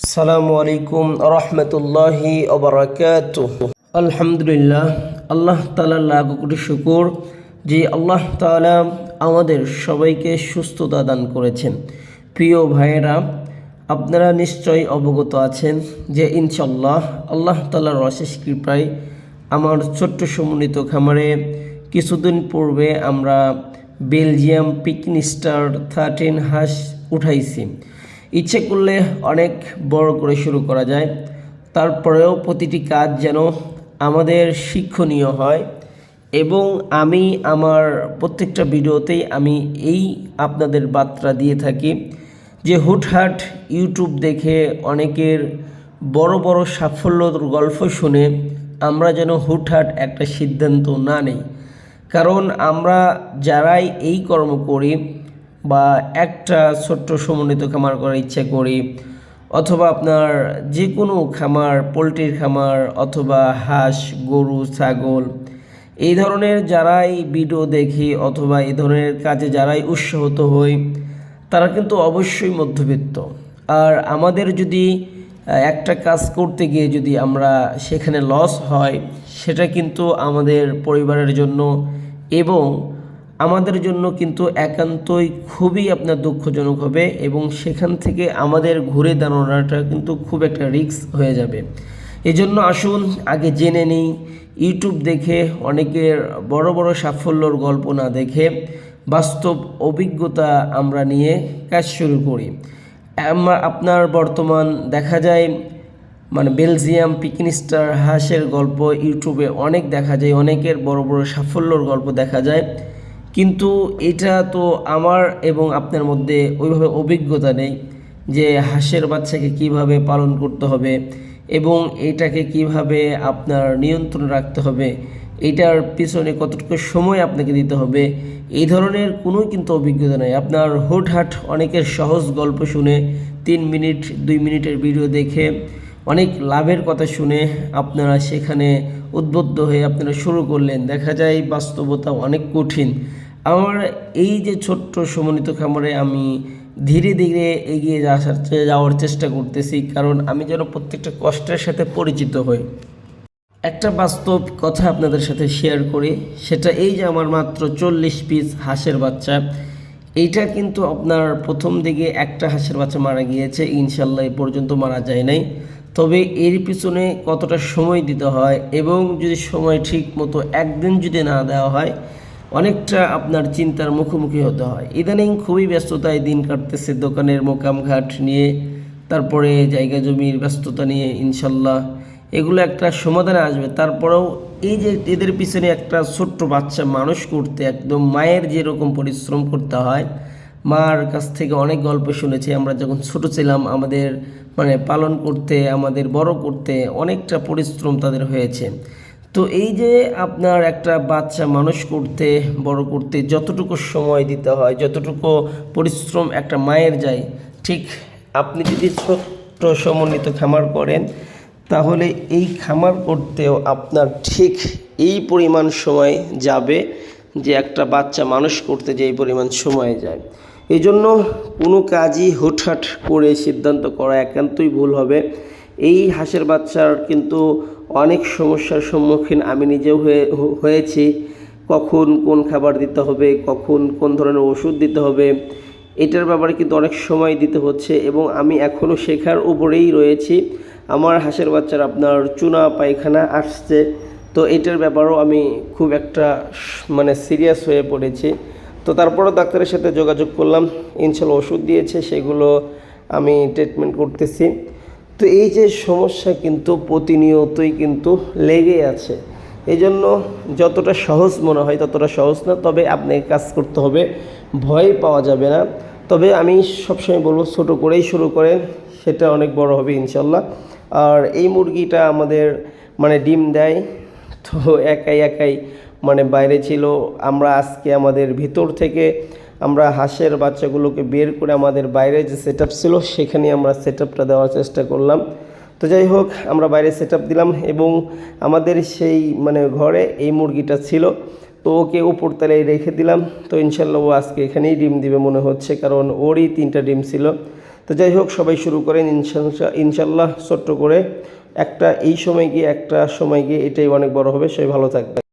আসসালামু আলাইকুম রহমতুল্লাহি ওবরাকাত আলহামদুলিল্লাহ, আল্লাহ তালার লাখ কোটি শুকুর, যে আল্লাহ তালা আমাদের সবাইকে সুস্থতা দান করেছেন। প্রিয় ভাইয়েরা, আপনারা নিশ্চয়ই অবগত আছেন যে ইনশাল্লাহ আল্লাহ তালার অশেষ কৃপায় আমার ছোট্ট সমন্বিত খামারে কিছুদিন পূর্বে আমরা বেলজিয়াম পিকনি স্টার থার্টিন হাঁস উঠাইছি। ইচ্ছে করলে অনেক বড় করে শুরু করা যায়। তারপরেও প্রতিটি কাজ যেন আমাদের শিক্ষণীয় হয় এবং আমি আমার প্রত্যেকটা ভিডিওতেই আমি এই আপনাদের বার্তা দিয়ে থাকি যে হুটহাট ইউটিউব দেখে অনেকের বড় বড় সাফল্যর গল্প শুনে আমরা যেন হুটহাট একটা সিদ্ধান্ত না নেই। কারণ আমরা যারাই এই কর্ম করি বা একটা ছোট্ট সমন্বিত খামার করার ইচ্ছা করি, অথবা আপনার যে কোনো খামার, পোলট্রির খামার, অথবা হাঁস, গরু, ছাগল, এই ধরনের যারাই ভিডিও দেখি অথবা এই ধরনের কাজে যারাই উৎসাহিত হই, তারা কিন্তু অবশ্যই মধ্যবিত্ত। আর আমাদের যদি একটা কাজ করতে গিয়ে যদি আমরা সেখানে লস হয়, সেটা কিন্তু আমাদের পরিবারের জন্য এবং আমাদের জন্য কিন্তু একান্তই খুবই আপনার দুঃখজনক হবে এবং সেখান থেকে আমাদের ঘুরে দাঁড়ানোটা কিন্তু খুব একটা রিস্ক হয়ে যাবে। এজন্য আসুন, আগে জেনে নিই, ইউটিউব দেখে, অনেকের বড় বড় সাফল্যর গল্প না দেখে বাস্তব অভিজ্ঞতা আমরা নিয়ে কাজ শুরু করি। আপনার বর্তমান দেখা যায় মানে বেলজিয়াম পিকনিস্টার হাঁসের গল্প ইউটিউবে অনেক দেখা যায়, অনেকের বড় বড় সাফল্যর গল্প দেখা যায়। কিন্তু এটা তো আমার এবং আপনার মধ্যে ওইভাবে অভিজ্ঞতা নেই যে হাঁসের বাচ্চাকে কীভাবে পালন করতে হবে এবং এটাকে কীভাবে আপনার নিয়ন্ত্রণ রাখতে হবে, এটার পিছনে কতটুকু সময় আপনাকে দিতে হবে, এই ধরনের কোনো কিন্তু অভিজ্ঞতা নেই। আপনার হুটহাট অনেকের সহজ গল্প শুনে তিন মিনিট, দুই মিনিটের ভিডিও দেখে অনেক লাভের কথা শুনে আপনারা সেখানে উদ্বুদ্ধ হয়ে আপনারা শুরু করলেন। দেখা যায় বাস্তবতা অনেক কঠিন। আমার এই যে ছোট্ট সমন্বিত খামারে আমি ধীরে ধীরে এগিয়ে যাওয়ার যাওয়ার চেষ্টা করতেছি, কারণ আমি যেন প্রত্যেকটা কষ্টের সাথে পরিচিত হই। একটা বাস্তব কথা আপনাদের সাথে শেয়ার করি, সেটা এই যে আমার মাত্র চল্লিশ পিস হাঁসের বাচ্চা। এইটা কিন্তু আপনার প্রথম দিকে একটা হাঁসের বাচ্চা মারা গিয়েছে, ইনশাল্লাহ এ পর্যন্ত মারা যায় নাই। তবে এর পিছনে কতটা সময় দিতে হয় এবং যদি সময় ঠিক মতো একদিন যদি না দেওয়া হয়, অনেকটা আপনার চিন্তার মুখোমুখি হতে হয়। ইদানিং খুবই ব্যস্ততায় দিন কাটতেছে দোকানের মোকাম ঘাট নিয়ে, তারপরে জায়গা জমির ব্যস্ততা নিয়ে, ইনশাল্লাহ। এগুলো একটা সমাধানে আসবে। তারপরেও এই যে এদের পিছনে একটা ছোট্ট বাচ্চা মানুষ করতে একদম মায়ের যেরকম পরিশ্রম করতে হয়, মার কাছ থেকে অনেক গল্প শুনেছি। আমরা যখন ছোট ছিলাম, আমাদের মানে পালন করতে, আমাদের বড় করতে অনেকটা পরিশ্রম তাদের হয়েছে। তো এই যে আপনার একটা বাচ্চা মানুষ করতে, বড় করতে যতটুকু সময় দিতে হয়, যতটুকু পরিশ্রম একটা মায়ের যায়, ঠিক আপনি যদি ছোট্ট সমন্বিত খামার করেন তাহলে এই খামার করতেও আপনার ঠিক এই পরিমাণ সময় যাবে যে একটা বাচ্চা মানুষ করতে যে পরিমাণ সময় যায়। এই জন্য কোনো কাজই হুটহাট করে সিদ্ধান্ত করা একান্তই ভুল হবে। এই হাঁসের বাচ্চার কিন্তু অনেক সমস্যার সম্মুখীন আমি নিজেও হয়ে, হয়েছি। কখন কোন খাবার দিতে হবে, কখন কোন ধরনের ওষুধ দিতে হবে, এটার ব্যাপারে কিন্তু অনেক সময় দিতে হচ্ছে এবং আমি এখনও শেখার উপরেই রয়েছি। আমার হাঁসের বাচ্চার আপনার চুনা পায়খানা আসছে। তো এটার ব্যাপারেও আমি খুব একটা মানে সিরিয়াস হয়ে পড়েছি। তো তারপরও ডাক্তারের সাথে যোগাযোগ করলাম। ইনশাল্লাহ ওষুধ দিয়েছে, সেগুলো আমি ট্রিটমেন্ট করতেছি। তো এই যে সমস্যা কিন্তু প্রতিনিয়তই কিন্তু লেগেই আছে। এই জন্য যতটা সহজ মনে হয় ততটা সহজ না, তবে আপনাকে কাজ করতে হবে। ভয় পাওয়া যাবে না। তবে আমি সবসময় বলব ছোট করেই শুরু করেন, সেটা অনেক বড় হবে ইনশাল্লাহ। আর এই মুরগিটা আমাদের মানে ডিম দেয়, তো একাই একাই মানে বাইরে ছিল। আমরা আজকে আমাদের ভিতর থেকে আমরা হাঁসের বাচ্চাগুলোকে বের করে আমাদের বাইরে যে সেট ছিল, সেখানে আমরা সেট দেওয়ার চেষ্টা করলাম। তো যাই হোক, আমরা বাইরে সেট দিলাম এবং আমাদের সেই মানে ঘরে এই মুরগিটা ছিল। তো ওকে উপর তলায় রেখে দিলাম। তো ইনশাল্লাহ ও আজকে এখানেই ডিম দিবে মনে হচ্ছে, কারণ ওরই তিনটা ডিম ছিল। তো যাই হোক, সবাই শুরু করেন ইনশাল্লাহ ইনশাল্লাহ ছোট্ট করে। একটা এই সময় গিয়ে, একটা সময় গিয়ে এটাই অনেক বড় হবে। সবাই ভালো থাকবে